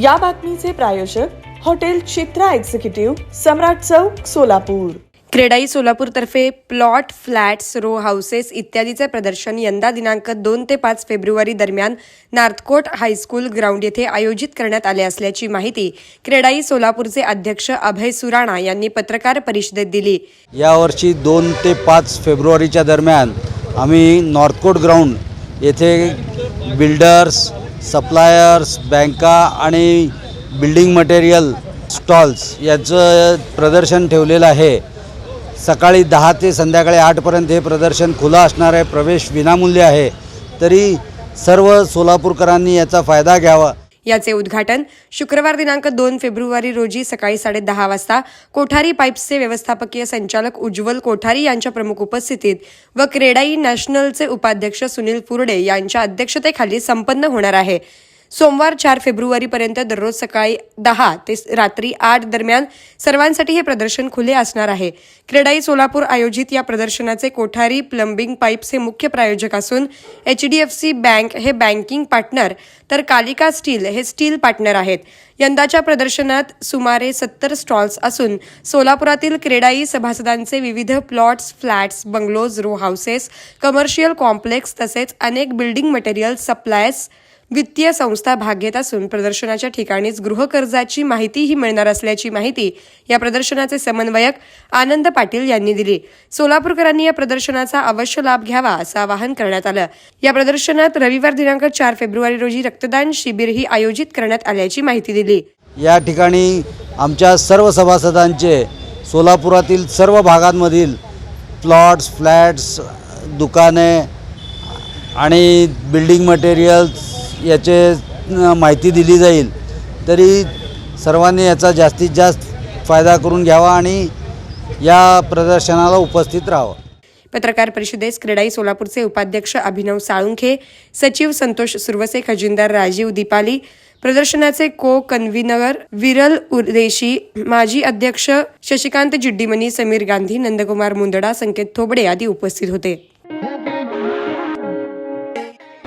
या बातमीचे प्रायोजक हॉटेल चित्रा एक्झिक्युटिव्ह सम्राट चौक सोलापूर. क्रेडाई सोलापूरतर्फे प्लॉट फ्लॅट्स रो हाऊसेस इत्यादीचे प्रदर्शन यंदा दिनांक दोन ते पाच फेब्रुवारी दरम्यान नार्थकोट हायस्कूल ग्राउंड येथे आयोजित करण्यात आले असल्याची माहिती क्रेडाई सोलापूरचे अध्यक्ष अभय सुराणा यांनी पत्रकार परिषदेत दिली. यावर्षी दोन ते पाच फेब्रुवारीच्या दरम्यान आम्ही नॉर्थकोट ग्राउंड येथे बिल्डर्स सप्लायर्स बँका आणि बिल्डिंग मटेरियल स्टॉल्स याचं प्रदर्शन ठेवलेलं आहे. सकाळी दहा ते संध्याकाळी आठपर्यंत हे प्रदर्शन खुलं असणार आहे. प्रवेश विनामूल्य आहे. तरी सर्व सोलापूरकरांनी याचा फायदा घ्यावा. याचे उद्घाटन शुक्रवार दिनांक दोन फेब्रुवारी रोजी सकाळी साडे दहा वाजता कोठारी पाईप्सचे व्यवस्थापकीय संचालक उज्ज्वल कोठारी यांच्या प्रमुख उपस्थितीत व क्रेडाई नॅशनलचे उपाध्यक्ष सुनील पुरडे यांच्या अध्यक्षतेखाली संपन्न होणार आहे. सोमवार चार फेब्रुवारीपर्यंत दररोज सकाळी दहा ते रात्री आठ दरम्यान सर्वांसाठी हे प्रदर्शन खुले असणार आहे. क्रेडाई सोलापूर आयोजित या प्रदर्शनाचे कोठारी प्लंबिंग पाईप्स हे मुख्य प्रायोजक असून H D F C bank हे बँकिंग पार्टनर तर कालिका स्टील हे स्टील पार्टनर आहेत. यंदाच्या प्रदर्शनात सुमारे सत्तर स्टॉल्स असून सोलापुरातील क्रेडाई सभासदांचे विविध plots flats bungalows row houses commercial complex तसेच अनेक बिल्डिंग मटेरियल सप्लायर्स वित्तीय संस्था भाग घेत असून प्रदर्शनाच्या ठिकाणीच गृहकर्जाची माहितीही मिळणार असल्याची माहिती या प्रदर्शनाचे समन्वयक आनंद पाटील यांनी दिली. सोलापूरकरांनी या प्रदर्शनाचा अवश्य लाभ घ्यावा असं आवाहन करण्यात आलं. या प्रदर्शनात रविवार दिनांक चार फेब्रुवारी रोजी रक्तदान शिबिरही आयोजित करण्यात आल्याची माहिती दिली. या ठिकाणी आमच्या सर्व सभासदांचे सोलापुरातील सर्व भागांमधील प्लॉट्स फ्लॅट्स दुकाने आणि बिल्डिंग मटेरियल्स याचे माहिती दिली जाईल. तरी सर्वांनी याचा जास्तीत जास्त फायदा करून घ्यावा आणि या प्रदर्शनाला उपस्थित राहावं. पत्रकार परिषदेस क्रेडाई सोलापूरचे उपाध्यक्ष अभिनव साळुंखे सचिव संतोष सुरवसे खजिनदार राजीव दीपाली प्रदर्शनाचे को कन्व्हिनर विरल उर्देशी माजी अध्यक्ष शशिकांत जिड्डीमनी समीर गांधी नंदकुमार मुंदडा संकेत थोबडे आदी उपस्थित होते.